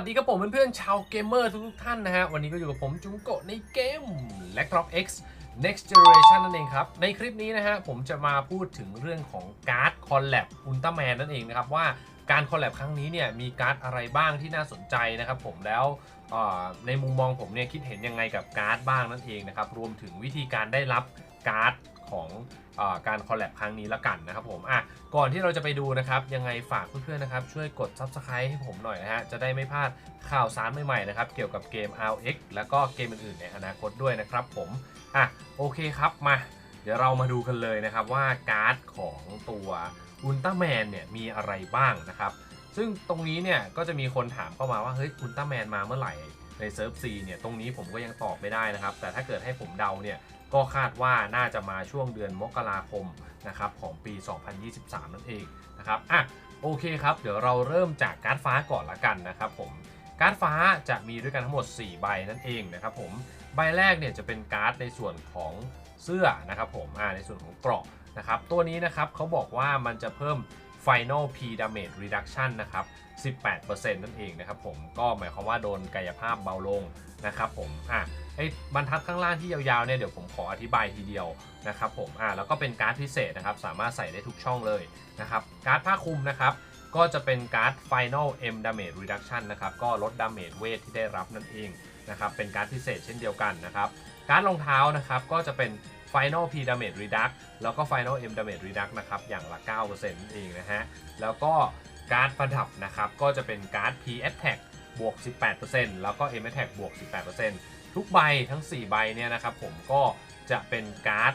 วัสดีครับผมเพื่อนๆชาวเกมเมอร์ทุกๆท่านนะฮะ วันนี้ก็อยู่กับผมจุงโกะในเกม l e c t r o p X Next Generation นั่นเองครับ ในคลิปนี้นะฮะ ผมจะมาพูดถึงเรื่องของการ์ดคอลแลบอุลตร้าแมนนั่นเองนะครับ ว่าการคอลแลบครั้งนี้เนี่ยมีการ์ดอะไรบ้างที่น่าสนใจนะครับผมแล้วในมุมมองผมเนี่ยคิดเห็นยังไงกับการ์ดบ้างนั่นเองนะครับรวมถึงวิธีการได้รับการ์ด ของอการคอลแลบครั้งนี้ละกันนะครับผมอะก่อนที่เราจะไปดูนะครับ ยังไงฝากเพื่อนๆนะครับ ช่วยกด Subscribe ให้ผมหน่อยนะฮะ จะได้ไม่พลาดข่าวสารใหม่ๆนะครับ เกี่ยวกับเกม RX แล้วก็เกมอื่นๆในอนาคตด้วยนะครับผมอะโอเคครับมา เดี๋ยวเรามาดูกันเลยนะครับว่าการ์ดของตัวอุลตร้าแมนเนี่ยมีอะไรบ้างนะครับ ซึ่งตรงนี้เนี่ยก็จะมีคนถามเข้ามาว่าเฮ้ยอุลตร้าแมนมาเมื่อไหร่ในเซิร์ฟซีเนี่ยตรงนี้ผมก็ยังตอบไม่ได้นะครับ แต่ถ้าเกิดให้ผมเดาเนี่ย ก็คาดว่าน่าจะมาช่วงเดือนมกราคมนะครับของปี 2023 นั่นเองนะครับอะโอเคครับ เดี๋ยวเราเริ่มจากการ์ดฟ้าก่อนละกันนะครับผมการ์ดฟ้าจะมีด้วยกันทั้งหมด 4 ใบนั่นเองนะครับผมใบแรกเนี่ยจะเป็นการ์ดในส่วนของเสื้อนะครับผมอ่าในส่วนของเกราะนะครับตัวนี้นะครับเขาบอกว่ามันจะเพิ่ม Final P Damage Reduction นะครับ 18%นั่นเองนะครับผมก็หมายความว่าโดนกายภาพเบาลงนะครับผมอะ ไอ้บรรทัดข้างล่างที่ยาวๆเนี่ยเดี๋ยวผมขออธิบายทีเดียวนะครับผมอ่าแล้วก็เป็นการ์ดพิเศษนะครับสามารถใส่ได้ทุกช่องเลยนะครับการ์ดผ้าคลุมนะครับก็จะเป็นการ์ด Final M Damage Reduction นะครับก็ลดดาเมจเวทที่ได้รับนั่นเองนะครับเป็นการ์ดพิเศษเช่นเดียวกันนะครับการ์ดรองเท้านะครับก็จะเป็น Final P Damage Reduct แล้วก็ Final M Damage Reduct นะครับอย่างละ 9%นั่นเองนะฮะแล้วก็การ์ดประดับนะครับก็จะเป็นการ์ด P Attack บวก 18%แล้วก็ M Attack บวก 18% ทุกใบทั้ง 4 ใบเนี่ยนะครับผมก็จะเป็นการ์ด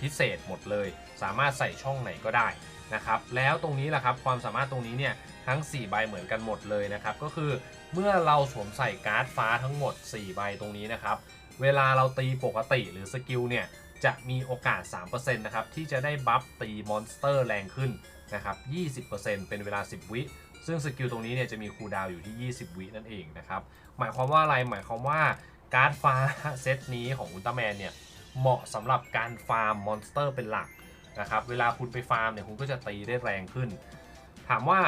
พิเศษหมดเลย สามารถใส่ช่องไหนก็ได้นะครับแล้วตรงนี้แหละครับความสามารถตรงนี้เนี่ยทั้ง 4 ใบเหมือนกันหมดเลยนะครับก็คือเมื่อเราสวมใส่การ์ดฟ้าทั้งหมด 4 ใบตรงนี้นะครับเวลาเราตีปกติหรือสกิลเนี่ยจะมีโอกาส 3%นะครับที่จะได้บัฟตีมอนสเตอร์แรงขึ้นนะครับ20%เป็นเวลา 10 วิซึ่งสกิลตรงนี้เนี่ยจะมีคูลดาวอยู่ที่ 20 วินั่นเองนะครับหมายความว่าอะไรหมายความว่า การ์ดฟ้าเซตนี้ของอุลตร้าแมนเนี่ยเหมาะสำหรับการฟาร์มมอนสเตอร์เป็นหลักนะครับเวลาคุณไปฟาร์มเนี่ยคุณก็จะตีได้แรงขึ้น ถามว่า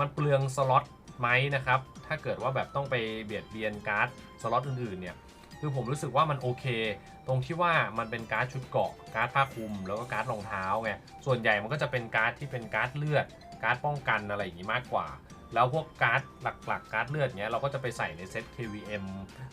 มันเปลืองสล็อตไหมนะครับ ถ้าเกิดว่าแบบต้องไปเบียดเบียนการ์ดสล็อตอื่นๆเนี่ยคือผมรู้สึกว่ามันโอเค ตรงที่ว่ามันเป็นการ์ดชุดเกาะการ์ดผ้าคลุม แล้วก็การ์ดรองเท้าไงส่วนใหญ่มันก็จะเป็นการ์ดที่เป็นการ์ดเลือด การ์ดป้องกันอะไรอย่างนี้มากกว่า แล้วพวกการ์ดหลักๆ การ์ดเลือดเนี้ยเราก็จะไปใส่ในเซต KVM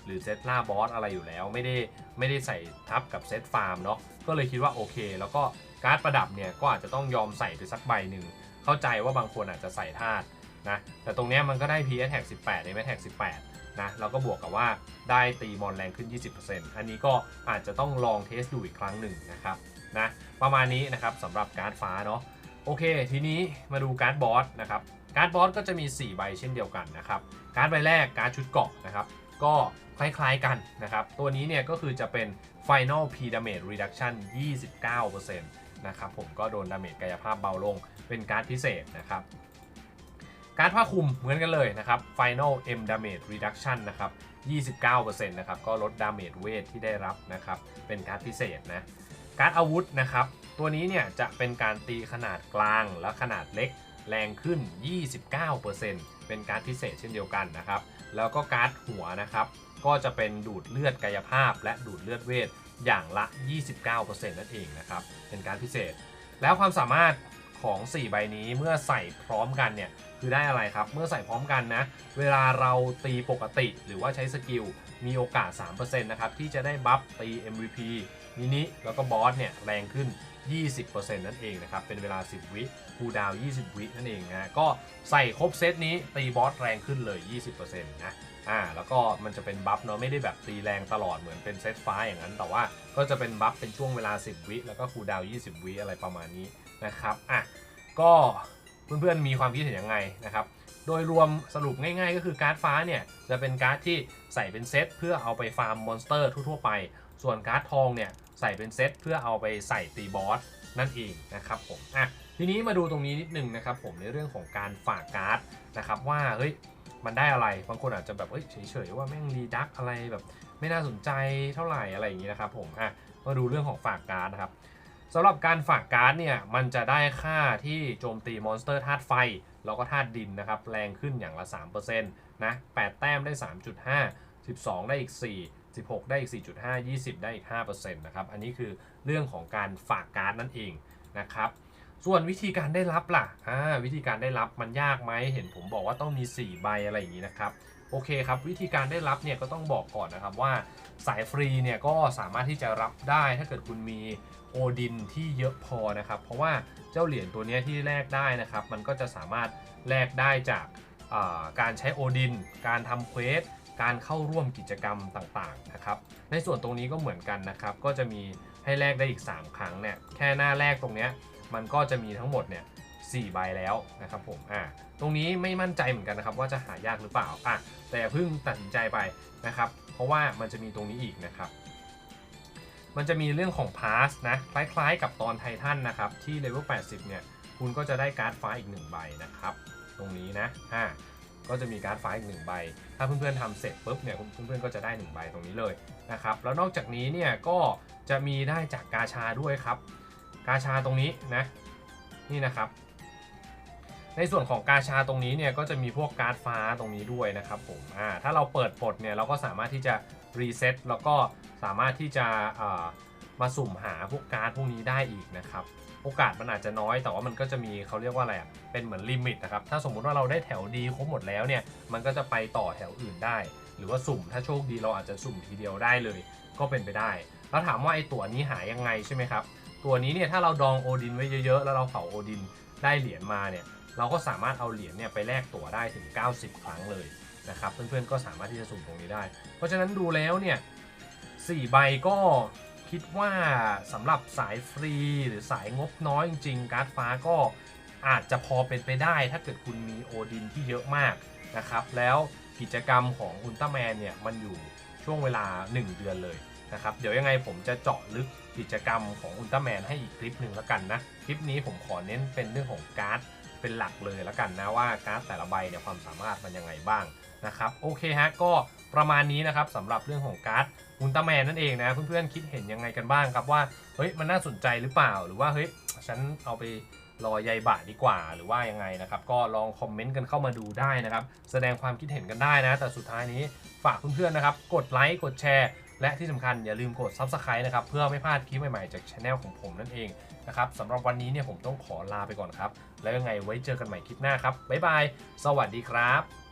หรือเซตล่าบอสอะไรอยู่แล้ว ไม่ได้ไม่ได้ใส่ทับกับเซตฟาร์มเนาะก็เลยคิดว่าโอเค แล้วก็การ์ดประดับเนี่ยก็อาจจะต้องยอมใส่ไปสักใบหนึ่งเข้าใจว่าบางคนอาจจะใส่ธาตุนะแต่ตรงเนี้ยมันก็ได้ PS Tag 18 ใน m Tag 18 นะแล้วก็บวกกับว่าได้ตีมอนแรงขึ้น 20%อันนี้ก็อาจจะต้องลองเทสดูอีกครั้งหนึ่งนะครับนะประมาณนี้นะครับสำหรับการ์ดฟ้าเนาะโอเค ทีนี้มาดูการ์ดบอสนะครับ การ์ดบอสก็จะมี 4 ใบเช่นเดียวกันนะครับ การ์ดใบแรกการ์ดชุดเกาะนะครับ ก็คล้ายๆกันนะครับ ตัวนี้เนี่ยก็คือจะเป็น Final P Damage Reduction 29%นะครับผมก็โดนดาเมจกายภาพเบาลง เป็นการ์ดพิเศษนะครับ การ์ดผ้าคลุมเหมือนกันเลยนะครับ Final M Damage Reduction นะครับ29%นะครับ ก็ลดดาเมจเวทที่ได้รับนะครับ เป็นการ์ดพิเศษนะ การ์ดอาวุธนะครับ ตัวนี้เนี่ยจะเป็นการตีขนาดกลางและขนาดเล็ก แรงขึ้น 29%เป็นการ์ดพิเศษเช่นเดียวกันนะครับ แล้วก็การ์ดหัวนะครับ ก็จะเป็นดูดเลือดกายภาพ และดูดเลือดเวทอย่างละ 29%นั่นเองนะครับ เป็นการพิเศษ แล้วความสามารถของ 4 ใบนี้เมื่อใส่พร้อมกันเนี่ย คือได้อะไรครับ เมื่อใส่พร้อมกันนะ เวลาเราตีปกติหรือว่าใช้สกิล มีโอกาส 3%นะครับ ที่จะได้บัฟตี MVP มินิแล้วก็บอสเนี่ย แรงขึ้น 20%นั่นเองนะครับ เป็นเวลา 10 วิคูดาว 20 วินั่นเองนะก็ใส่ครบเซตนี้ตีบอสแรงขึ้นเลย 20%นะอ่าแล้วก็มันจะเป็นบัฟเนาะไม่ได้แบบตีแรงตลอดเหมือนเป็นเซตฟ้าอย่างนั้น แต่ว่าก็จะเป็นบัฟเป็นช่วงเวลา 10 วิแล้วก็คูดาว 20 วิอะไรประมาณนี้นะครับอะก็เพื่อนๆมีความคิดเห็นยังไงนะครับโดยรวมสรุปง่ายๆ ก็คือการ์ดฟ้าเนี่ยจะเป็นการ์ดที่ใส่เป็นเซตเพื่อเอาไปฟาร์มมอนสเตอร์ทั่วๆไป ส่วนการ์ดทองเนี่ย ใส่เป็นเซตเพื่อเอาไปใส่ตีบอสนั่นเองนะครับผมอะทีนี้มาดูตรงนี้นิดนึงนะครับผมในเรื่องของการฝากการ์ดนะครับว่าเฮ้ยมันได้อะไรบางคนอาจจะแบบเอ้ยเฉยๆว่าแม่งรีดักอะไรแบบไม่น่าสนใจเท่าไหร่อะไรอย่างนี้นะครับผมอะมาดูเรื่องของฝากการ์ดนะครับสำหรับการฝากการ์ดเนี่ยมันจะได้ค่าที่โจมตีมอนสเตอร์ธาตุไฟ แล้วก็ธาตุดินนะครับแรงขึ้นอย่างละ 3%นะ 8 แต้มได้ 3.5 12 ได้อีก 4 16 ได้อีก 4.5 20 ได้อีก5%นะครับ อันนี้คือเรื่องของการฝากการ์ดนั่นเองนะครับ ส่วนวิธีการได้รับล่ะอ่าวิธีการได้รับมันยากไหมเห็นผมบอกว่าต้องมี 4 ใบอะไรอย่างนี้นะครับ โอเคครับ วิธีการได้รับเนี่ยก็ต้องบอกก่อนนะครับว่าสายฟรีเนี่ยก็สามารถที่จะรับได้ถ้าเกิดคุณมีโอดินที่เยอะพอนะครับ เพราะว่าเจ้าเหรียญตัวนี้ที่แลกได้นะครับ มันก็จะสามารถแลกได้จากการใช้โอดิน การทำเควส การเข้าร่วมกิจกรรมต่างๆนะครับ ในส่วนตรงนี้ก็เหมือนกันนะครับ ก็จะมีให้แลกได้อีก 3 ครั้งเนี่ย แค่หน้าแรกตรงเนี้ยมันก็จะมีทั้งหมดเนี่ย4ใบแล้วนะครับผม อ่า ตรงนี้ไม่มั่นใจเหมือนกันนะครับ ว่าจะหายากหรือเปล่า อะ แต่อย่าเพิ่งตัดสินใจไปนะครับ เพราะว่ามันจะมีตรงนี้อีกนะครับ มันจะมีเรื่องของพาสนะ คล้ายๆ กับตอนไททันนะครับ ที่เลเวล80 เนี่ย คุณก็จะได้การ์ดฟ้าอีก 1 ใบนะครับ ตรงนี้นะ อ่า ก็จะมีการ์ดฟ้าอีก1ใบ ถ้าเพื่อนๆทำเสร็จปุ๊บเนี่ยเพื่อนๆก็จะได้1ใบตรงนี้เลยนะครับ แล้วนอกจากนี้เนี่ยก็จะมีได้จากกาชาด้วยครับ กาชาตรงนี้นะนี่นะครับ ในส่วนของกาชาตรงนี้เนี่ยก็จะมีพวกการ์ดฟ้าตรงนี้ด้วยนะครับผมอ่าถ้าเราเปิดปลดเนี่ยเราก็สามารถที่จะรีเซ็ตแล้วก็สามารถที่จะอ่า มาสุ่มหาพวกการ์ดพวกนี้ได้อีกนะครับโอกาสมันอาจจะน้อยแต่ว่ามันก็จะมีเขาเรียกว่าอะไรอะเป็นเหมือนลิมิตนะครับถ้าสมมุติว่าเราได้แถวดีครบหมดแล้วเนี่ยมันก็จะไปต่อแถวอื่นได้ หรือว่าสุ่มถ้าโชคดีเราอาจจะสุ่มทีเดียวได้เลย ก็เป็นไปได้ แล้วถามว่าไอ้ตัวนี้หายังไงใช่ไหมครับตัวนี้เนี่ยถ้าเราดองโอดินไว้เยอะๆแล้วเราเผาโอดินได้เหรียญมาเนี่ยเราก็สามารถเอาเหรียญเนี่ยไปแลกตั๋วได้ถึง 90 ครั้งเลยนะครับเพื่อนๆก็สามารถที่จะสุ่มตรงนี้ได้ เพราะฉะนั้นดูแล้วเนี่ย4ใบก็ คิดว่าสำหรับสายฟรีหรือสายงบน้อยจริงๆ การ์ดฟ้าก็อาจจะพอเป็นไปได้ ถ้าเกิดคุณมีโอดินที่เยอะมากนะครับแล้วกิจกรรมของอุลตร้าแมนเนี่ยมันอยู่ช่วงเวลา 1 เดือนเลยนะครับเดี๋ยวยังไงผมจะเจาะลึกกิจกรรมของอุลตร้าแมนให้อีกคลิปหนึ่งแล้วกันนะ คลิปนี้ผมขอเน้นเป็นเรื่องของการ์ด เป็นหลักเลยแล้วกันนะว่าการ์ดแต่ละใบเนี่ยความสามารถมันยังไงบ้างนะครับโอเคฮะก็ประมาณนี้นะครับสำหรับเรื่องของการ์ดอุลตร้าแมนนั่นเองนะเพื่อนๆคิดเห็นยังไงกันบ้างครับว่าเฮ้ยมันน่าสนใจหรือเปล่า หรือว่าเฮ้ยฉันเอาไปรอใยบะดีกว่าหรือว่ายังไงนะครับก็ลองคอมเมนต์กันเข้ามาดูได้นะครับแสดงความคิดเห็นกันได้นะ แต่สุดท้ายนี้ฝากเพื่อนๆนะครับกดไลค์กดแชร์ และที่สำคัญอย่าลืมกด Subscribe นะครับ เพื่อไม่พลาดคลิปใหม่ๆจากช anel ของผมนั่นเองนะครับสำหรับวันนี้เนี่ยผมต้องขอลาไปก่อนครับ แล้วยังไงไว้เจอกันใหม่คลิปหน้าครับบ๊ายบาย สวัสดีครับ